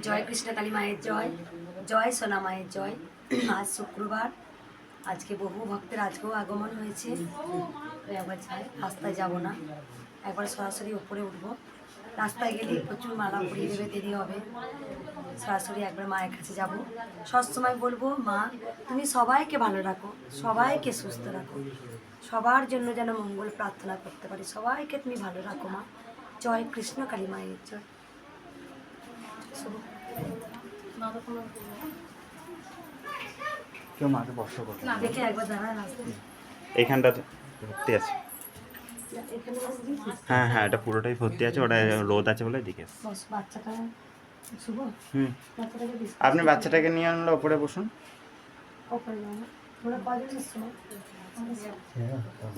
জয় কৃষ্ণকালী মায়ের জয় জয় সোনা মায়ের জয়। আজ শুক্রবার, আজকে বহু ভক্তের আজকেও আগমন হয়েছে। একবার যাই, রাস্তায় যাব না। একবার সরাসরি উপরে উঠবো। রাস্তায় গেলে প্রচুর মালা পরিয়ে দেবে, দেরি হবে। সরাসরি একবার মায়ের কাছে যাব। সবসময় বলব, মা, তুমি সবাইকে ভালো রাখো, সবাইকে সুস্থ রাখো। সবার জন্য যেন মঙ্গল প্রার্থনা করতে পারি। সবাইকে তুমি ভালো রাখো, মা। জয় কৃষ্ণ কালী মায়ের জয়। কেউ মাকে বর্ষ করবে দেখে একবার দাঁড়ায় রাস্তায় ভর্তি আছে। হ্যাঁ হ্যাঁ এটা পুরোটাই ভর্তি আছে ওটা রোদ আছে বলে দিকে হুম। আপনি বাচ্চাটাকে নিয়ে আনলে ওপরে বসুন।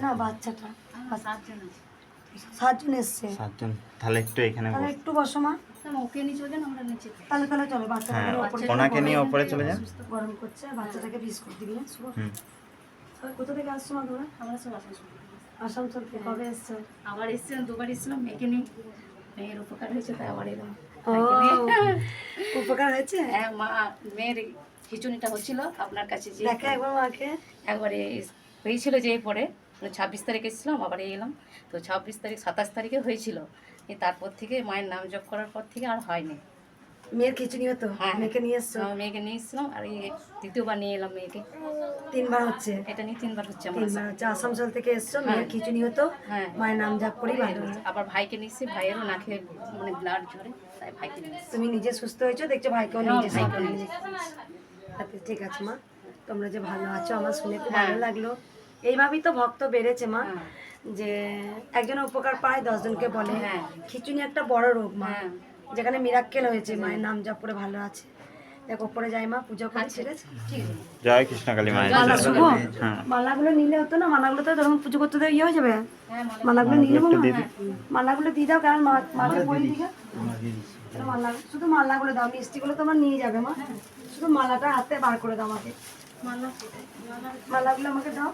না বাচ্চাটা। সাতজন এসছে। সাতজন। তাহলে একটু এখানে তাহলে একটু বসো মা। ওকে নিয়ে চলে যান আমরা নিচে তাহলে তাহলে চলো হ্যাঁ বাচ্চাটাকে ওপরে ওনাকে নিয়ে ওপরে চলে যান। গরম করছে বাচ্চাটাকে বিস্কুট দিবি না শুভ। কোথা থেকে আসছো মা তোমরা? আমরা সব আসানসোল আসানসোল থেকে কবে এসছো? আবার এসেছিলাম দুবার এসেছিলাম মেয়েকে নিয়ে। মেয়ের উপকার হয়েছে তাই আবার এলাম। উপকার হয়েছে? হ্যাঁ মা মেয়ের খিচুনিটা হচ্ছিল আপনার কাছে যে দেখে একবার মাকে। একবারে হয়েছিল যে পরে ছাব্বিশ তারিখে এসেছিলাম আবার এলাম। তো ছাব্বিশ তারিখ সাতাশ তারিখে হয়েছিল। তারপর থেকে মায়ের নাম জপ করার পর থেকে আর হয়নি। মেয়ের খিচুড়ি হতো? হ্যাঁ। মেয়েকে নিয়ে এসছো? মেয়েকে নিয়ে এসেছিলাম আর এই দ্বিতীয়বার নিয়ে এলাম মেয়েকে। তিনবার হচ্ছে? এটা নিয়ে তিনবার হচ্ছে আমার তিনবার হচ্ছে। আসানসোল থেকে এসছো মেয়ের খিচুড়ি হতো? হ্যাঁ। মায়ের নাম জাপ করেই আবার ভাইকে নিয়ে এসেছি ভাইয়েরও নাকে মানে ব্লাড ঝরে তাই ভাইকে নিয়ে তুমি নিজে সুস্থ হয়েছো? দেখছ ভাইকেও হ্যাঁ, নিজে সুস্থ আচ্ছা, ঠিক আছে মা। তোমরা যে ভালো আছো আমার শুনে খুব হ্যাঁ। ভালো লাগল। এইভাবেই তো ভক্ত বেড়েছে মা হ্যাঁ। যে একজন উপকার পায় দশজনকে বলে। হ্যাঁ। খিচুনি একটা বড় রোগ মা হ্যাঁ। যেখানে মিরাক্কেল হয়েছে মায়ের নাম জপ করে ভালো আছে। দেখো ওপরে যাই মা পুজো করে ঠিক আছে? জয় কৃষ্ণকালী মায়ের হ্যাঁ। মালাগুলো নিলে হতো না? মালাগুলো তো যখন পুজো করতে তো ইয়ে হয়ে যাবে। হ্যাঁ মালাগুলো। নিয়ে নেব। মালাগুলো দিয়ে দাও কারণ মা- মাকে পরে দিকে। মালা শুধু মালাগুলো দাও মিষ্টিগুলো তোমার নিয়ে যাবে মা। শুধু মালাটা হাতে বার করে দাও আমাকে। মালাগুলো আমাকে দাও।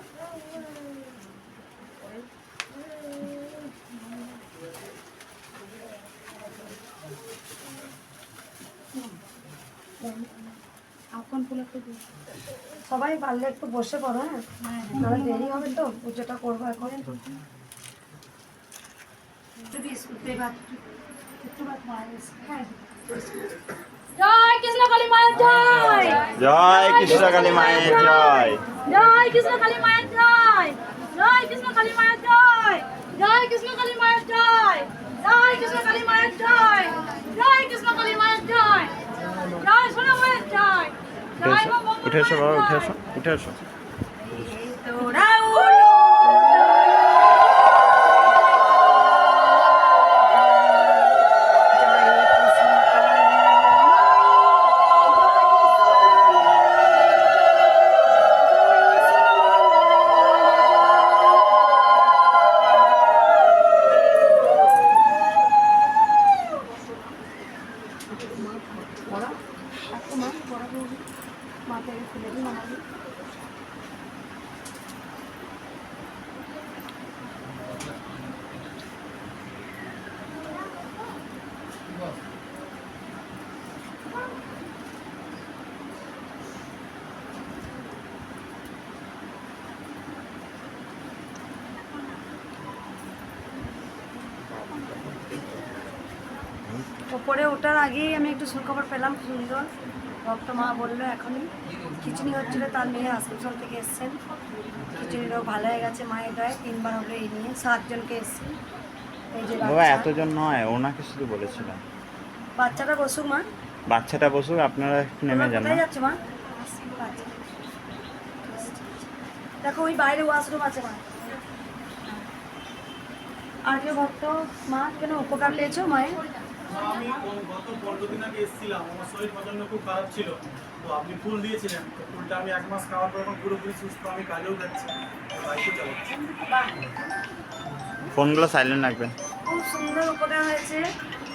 সবাই পারলে একটু বসে পড়ো হ্যাঁ? নাহলে দেরি হবে তো পুজোটা করব এখন। একটু বিস্কুট দে ভাত একটু ভাত মায়ের এসে, হ্যাঁ। জয় কৃষ্ণ কালী মায়ের জয়। জয় কৃষ্ণকালী মায়ের জয়। জয় কৃষ্ণ কালী মায়ের জয়। জয় কৃষ্ণ কালী মায়ের জয়। জয় কৃষ্ণ কালী মায়ের জয়। জয় কৃষ্ণ কালী মায়ের জয়। জয় কৃষ্ণ কালী মায়ের জয়। জয় সোনা মায়ের জয়। উঠে উঠে এসো বাবা উঠে এসো উঠে এসো তোরা মাকে খুলে দিন আমাকে ওপরে ওঠার আগেই আমি একটু সুখবর পেলাম সুন্দর ভক্ত মা বলল এখনই খিচুড়ি হচ্ছিল তার মেয়ে আসানসোল থেকে এসছেন। খিচুড়িরও ভালো হয়ে গেছে মায়ের গায়ে। তিনবার হলো এই নিয়ে সাতজনকে এসছেন এই যে বাবা এতজন নয় ওনাকে শুধু বলেছিলাম। বাচ্চাটা বসুক মা। বাচ্চাটা বসুক আপনারা নেমে যান কোথায় না মা? দেখো ওই বাইরে ওয়াশরুম আছে মা। আর কেউ ভক্ত মা কেন উপকার পেয়েছ মায়ের? আমি গত পনেরো দিন আগে এসেছিলাম। আমার শরীর প্রচণ্ড খুব খারাপ ছিল। তো আপনি ফুল দিয়েছিলেন। তো ফুলটা আমি এক মাস খাওয়ার পর পুরোপুরি সুস্থ। আমি কাজেও যাচ্ছি। বাইকে চালাচ্ছি ফোনগুলো সাইলেন্ট রাখবেন। খুব সুন্দর উপকার হয়েছে।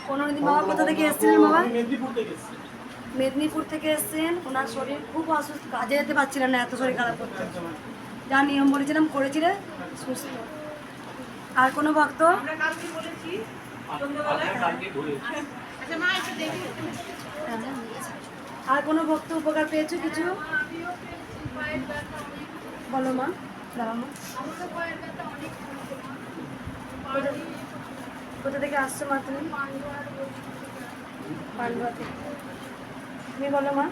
পনেরো দিন বাবা কোথা থেকে এসেছিলেন বাবা? মেদিনীপুর থেকে এসেছি। মেদিনীপুর থেকে এসেছেন। ওনার শরীর খুব অসুস্থ। কাজে যেতে পারছিলেন না এত শরীর খারাপ করতে। যা নিয়ম বলেছিলাম করেছিলেন সুস্থ। আর কোনো ভক্ত? আপনার কালকে হ্যাঁ। আর কোনো ভক্ত উপকার পেয়েছ কিছু? বলো মা অনেক কোথা থেকে আসছো মা তুমি? পান্ডুয়া তুমি বলো মা।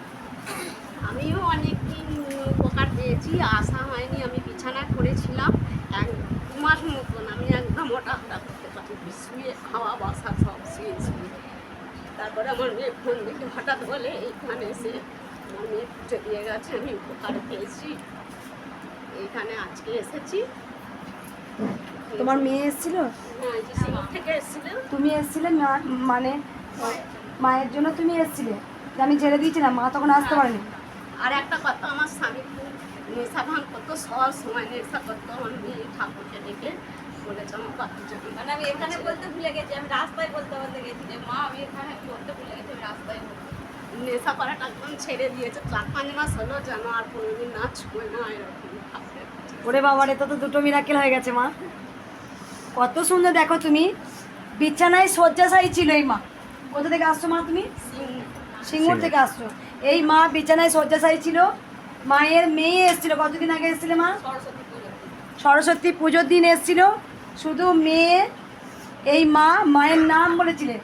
আমিও অনেক দিন উপকার পেয়েছি আসা হয়নি, আমি বিছানা করেছিলাম এক দু মাস মতন, আমি একদম ওটা শুয়ে খাওয়া বসা সব শুয়ে শুয়ে তারপরে আমার মেয়ে ফোন দেখে হঠাৎ বলে এইখানে এসে আমার মেয়ে পুজো দিয়ে গেছে আমি উপকার পেয়েছি। এইখানে আজকে এসেছি। তোমার মেয়ে এসেছিল? হ্যাঁ তুমি এসেছিলে মানে মায়ের জন্য তুমি এসেছিলে? আমি ছেড়ে দিয়েছিলাম মা তখন আসতে পারেনি। আর একটা কথা আমার স্বামী খুব নেশা ভাঙ করতো সব সময় নেশা করতো আমার মেয়ে ঠাকুরকে ডেকে বলেছে আমার বাচ্চা মানে আমি এখানে বলতে ভুলে গেছি আমি রাস্তায় বলতে বলতে গেছি যে মা আমি এখানে বলতে ভুলে গেছি আমি রাস্তায় নেশা করাটা একদম ছেড়ে দিয়েছে। চার পাঁচ মাস হলো যেন আর কোনোদিন না ছুঁয়ে না এরকম ওরে বাবা রে তো তো দুটো মিরাকেল হয়ে গেছে মা। কত সুন্দর দেখো তুমি। বিছানায় শয্যাশায়ী ছিল এই মা। কোথা থেকে আসছো মা তুমি? সিঙ্গুর থেকে আসছো। এই মা বিছানায় শয্যাশায়ী ছিল। মায়ের মেয়ে এসেছিল। কতদিন আগে এসেছিলে মা? সরস্বতী সরস্বতী পুজোর দিন এসেছিল। শুধু মেয়ে, এই মা, মায়ের নাম বলেছিলেন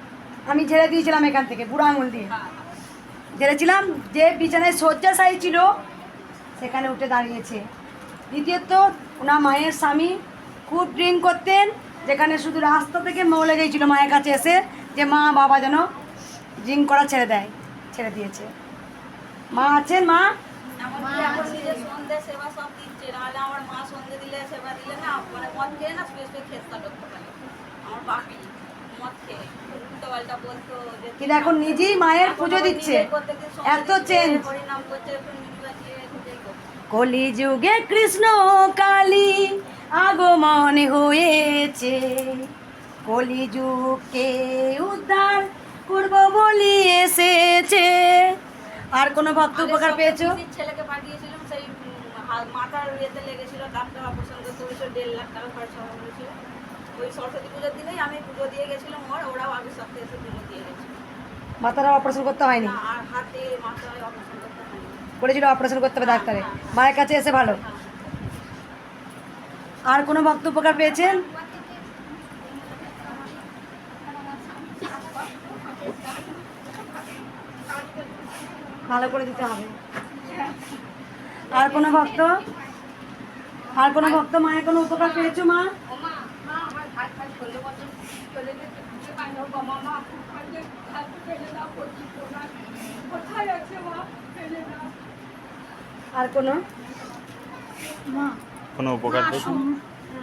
আমি ঝেড়ে দিয়েছিলাম এখান থেকে, বুড়ো আঙুল দিয়ে। ঝেড়েছিলাম যে বিছানায় শয্যাশায়ী ছিল, সেখানে উঠে দাঁড়িয়েছে। দ্বিতীয়ত, ওনার মায়ের স্বামী খুব ড্রিঙ্ক করতেন, যেখানে শুধু রাস্তা থেকে মৌলে গিয়েছিল মায়ের কাছে এসে, যে মা, বাবা যেন ড্রিঙ্ক করা ছেড়ে দেয়, ছেড়ে দিয়েছে। মা আছেন, মা? এখন নিজে সন্ধে সেবা সব দিচ্ছে নাহলে আমার মা সন্ধে দিলে সেবা দিলে না মানে মদ খেয়ে না শুয়ে শুয়ে খেস্তা করতে পারে। আমার বাপি মদ খেয়ে উল্টো পাল্টা বলতো যে কিন্তু এখন নিজেই মায়ের পুজো দিচ্ছে। এত চেঞ্জ করছে কলিযুগে কৃষ্ণ কালী আগমন হয়েছে। কলিযুগকে উদ্ধার করব বলি এসেছে। আর কোনো ভক্ত উপকার পেয়েছ? ছেলেকে পাঠিয়েছিলাম সেই মাথার ইয়েতে লেগেছিল ডাক্তার অপারেশন করতে হয়েছিল দেড় লাখ টাকা খরচা হয়েছিল ওই সরস্বতী পুজোর দিনেই আমি পুজো দিয়ে গেছিলাম ওর ওরাও আগের সপ্তাহে এসে পুজো দিয়ে গেছিল মাথাটা অপারেশন করতে হয়নি? আর হাতে মাথায় অপারেশন করতে হয়নি। বলেছিল অপারেশন করতে হবে ডাক্তারে। মায়ের কাছে এসে ভালো। আর কোনো ভক্ত উপকার পেয়েছেন? ভালো করে দিতে হবে। আর কোনো ভক্ত? আর কোনো ভক্ত মায়ের কোনো উপকার পেয়েছ মা? আর কোনো? মা কোনো উপকার পেয়েছেন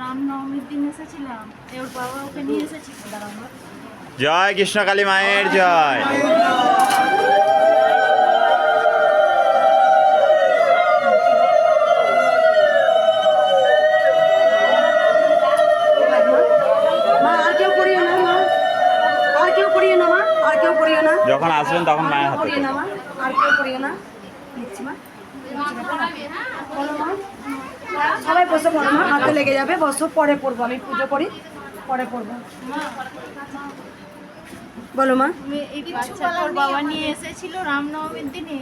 রামনবমীর দিন এসেছিলাম। ওর বাবা ওকে নিয়ে এসেছিল জয় কৃষ্ণকালী মায়ের জয়। যখন আসবেন তখন মায়ের হাতে করিও না দেবেন। মা আর কেউ করিও না। মা বলো মা। সবাই বসে পড়ো মা হাতে লেগে যাবে। বসো পরে পড়ব। আমি পুজো করি পরে পড়ব। বলো মা। বাবা নিয়ে এসেছিল রামনবমীর দিনে।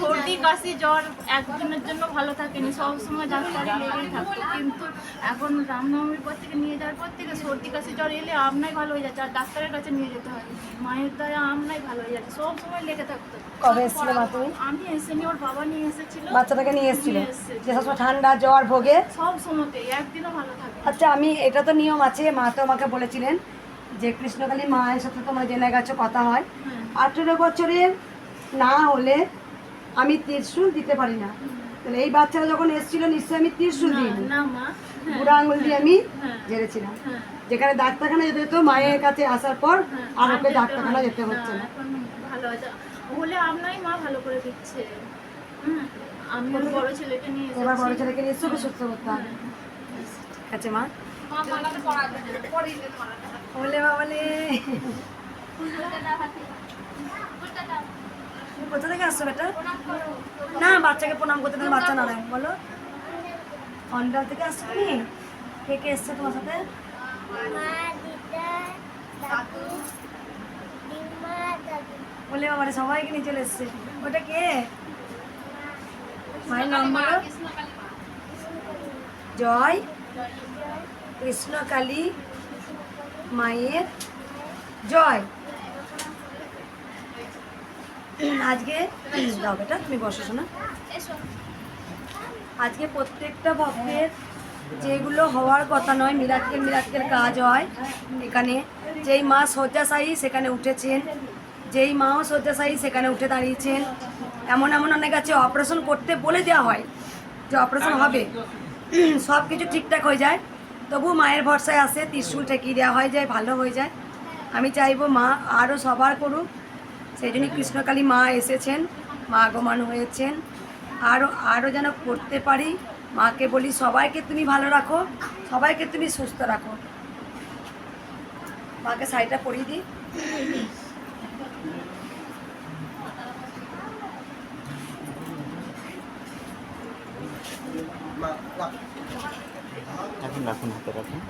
সর্দি কাশি জ্বর একদিনের জন্য ভালো থাকেনি। সব সময় ডাক্তারে লেগেই থাকতো। কিন্তু এখন রামনবমীর পর থেকে নিয়ে যাওয়ার পর থেকে সর্দি কাশি জ্বর এলে আমনাই ভালো হয়ে যাচ্ছে। আর ডাক্তারের কাছে নিয়ে যেতে হয়। মায়ের দয়া আমনাই ভালো হয়ে যাচ্ছে। সব সময় লেগে থাকতো। কবে এসেছিলে মা তুমি? আমি এসেনি ওর বাবা নিয়ে এসেছিল। বাচ্চাটাকে নিয়ে এসেছিল? এসেছে। যে সবসময় ঠান্ডা জ্বর ভোগে? সব সময়তে একদিনও ভালো থাকে। আচ্ছা আমি এটা তো নিয়ম আছে। মা তো আমাকে বলেছিলেন যে কৃষ্ণকালী মায়ের সাথে তোমরা জেনে গেছো কথা হয়। হ্যাঁ। আঠেরো বছরের না হলে আমি ত্রিশুল দিতে পারি না। তাহলে এই বাচ্চারা যখন এসেছিল নিশ্চয়ই আমি ত্রিশুল দিই হ্যাঁ, আঙুল দিয়ে আমি হ্যাঁ। জেরেছিলাম হ্যাঁ। যেখানে ডাক্তারখানা যেতে হতো মায়ের কাছে আসার পর হ্যাঁ, আর ওকে ডাক্তারখানা যেতে হচ্ছে না। এখন ভালো আছে। হলে আপনারই মা ভালো করে দিচ্ছে। আমি বড় ছেলেকে নিয়ে এবার বড় ছেলেকে নিয়ে সুস্থ করতে হবে। আছে মা? বলে বাবলে তুমি কোথা থেকে আসছো বেটা? না, বাচ্চাকে প্রণাম করতে তুমি বাচ্চা না বলো। অন্ডাল থেকে আসছো তুমি? কে কে এসছে তোমার সাথে? বলে আমার সবাইকে নিয়ে চলে এসছে। ওটা কে? মায়ের নাম বলো। জয়। কৃষ্ণ কালী মায়ের জয়। আজকে দাও বেটা, তুমি বসো, শোনা। আজকে প্রত্যেকটা ভক্তের যেগুলো হওয়ার কথা নয়, মিরাক্কেল মিরাক্কেল কাজ হয়। এখানে যেই মা শয্যাশায়ী সেখানে উঠেছেন, যেই মাও শয্যাশায়ী সেখানে উঠে দাঁড়িয়েছেন। এমন এমন অনেক আছে অপারেশন করতে বলে দেওয়া হয় যে অপারেশন হবে। সব কিছু ঠিকঠাক হয়ে যায়। তবু মায়ের ভরসায় আসে, ত্রিশুল ঠেকিয়ে দেওয়া হয় যায়, ভালো হয়ে যায়। আমি চাইব মা আরও সবার করুক। সেই জন্য কৃষ্ণকালী মা এসেছেন মা আগমন হয়েছেন। আরও আরও যেন করতে পারি মাকে বলি সবাইকে তুমি ভালো রাখো সবাইকে তুমি সুস্থ রাখো। মাকে শাড়িটা পরিয়ে দিই। রাখুন হাতে রাখুন।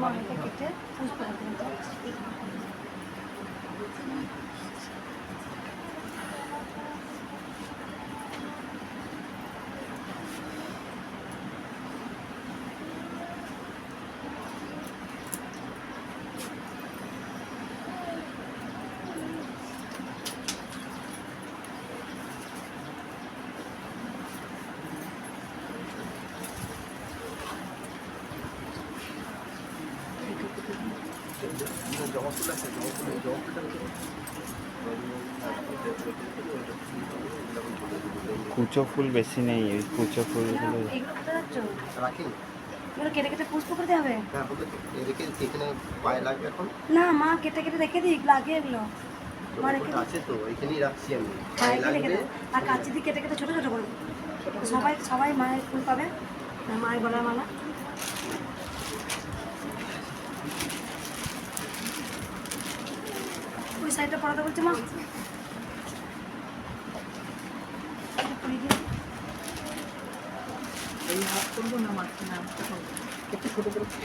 মাকে কেটে পুষ্প রাখুন। কুচো ফুল বেশি নেই ওই কুচো ফুলগুলো রাখি। কেটে কেটে পুষ্প করে হ্যাঁ না মা কেটে কেটে রেখে দিই লাগে এগুলো। তো মা রেখে আছে তো এখানেই রাখছি আমি। দাও আর কাঁচি দিয়ে কেটে কেটে ছোটো ছোটো করে। সবাই সবাই মায়ের ফুল পাবে। মায়ের গলার মালা। সাইডটা পড়াতে বলছে মা। এটা একটু ছোট বসে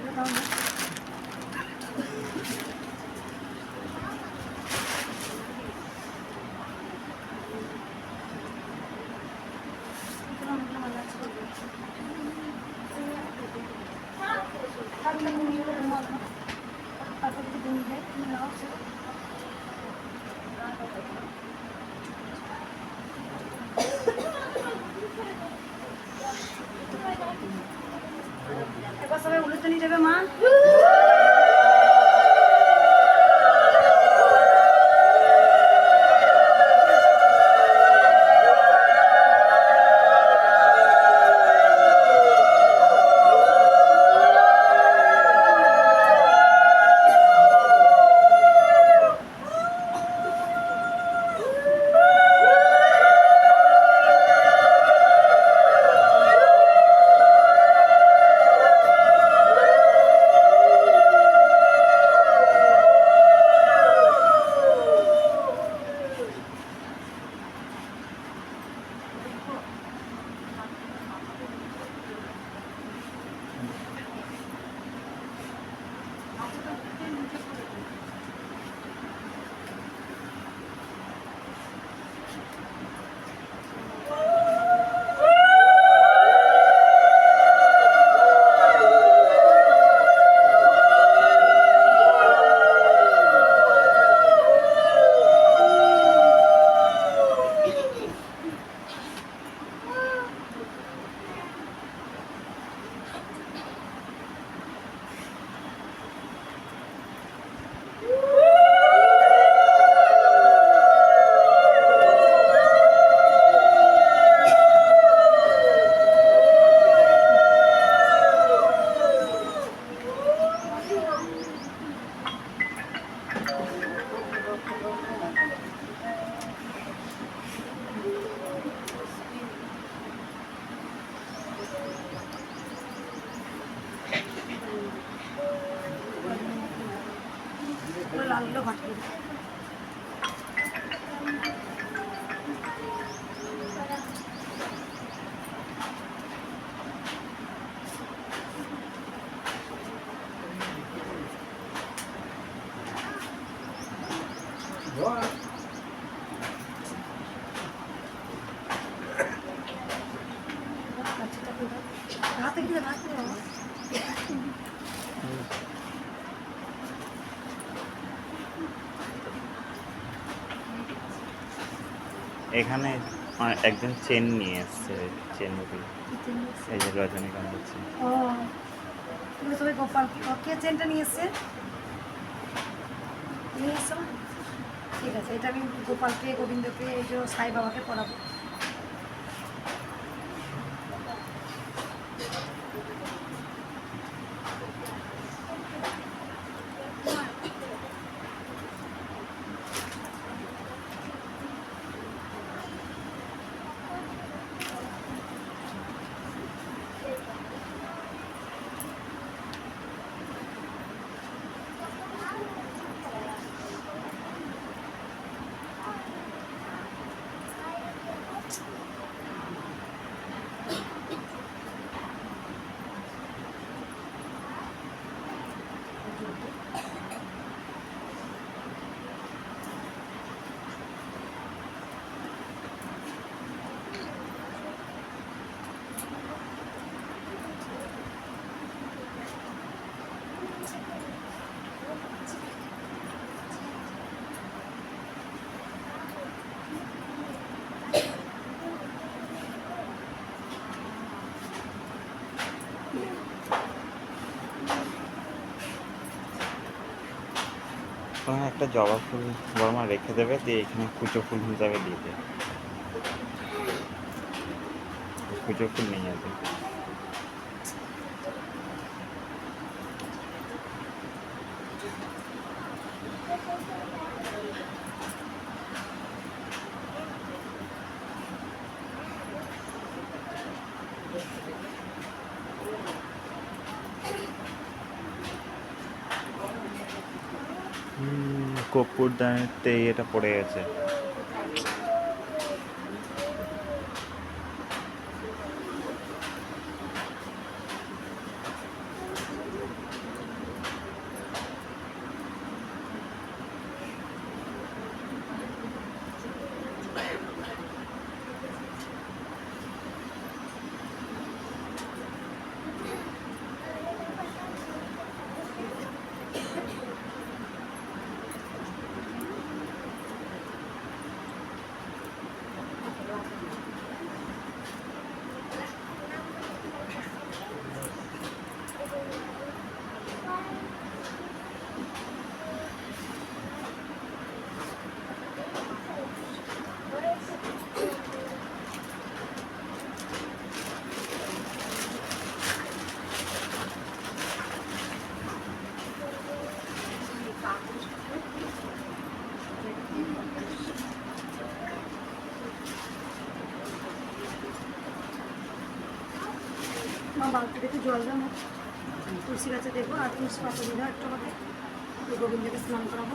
মালাগুলো দাও না একবার সবাই উলুতনি দেবে মা? Bora. রাতে কি রাখতে এখানে একজন চেন নিয়ে এসছে, চেন এই যে রজনীকান্ত চেন ও গোপাল কে চেনটা নিয়ে এসছে? নিয়ে এসো। ঠিক আছে এটা আমি গোপালকে গোবিন্দকে এই যে সাই বাবাকে পড়াবো। ওখানে একটা জবা ফুল বর্মা রেখে দেবে, দিয়ে এখানে কুচো ফুল হিসাবে দিয়ে দেবে। কুচো ফুল নিয়ে যাবে কর্পূর দানিতে এটা পড়ে গেছে। মা বালতি দেখে জল দেবো তুলসী গাছে দেখব আর তুলসী পাতা দিলে একটু আমাকে। গোবিন্দকে স্নান করাবো।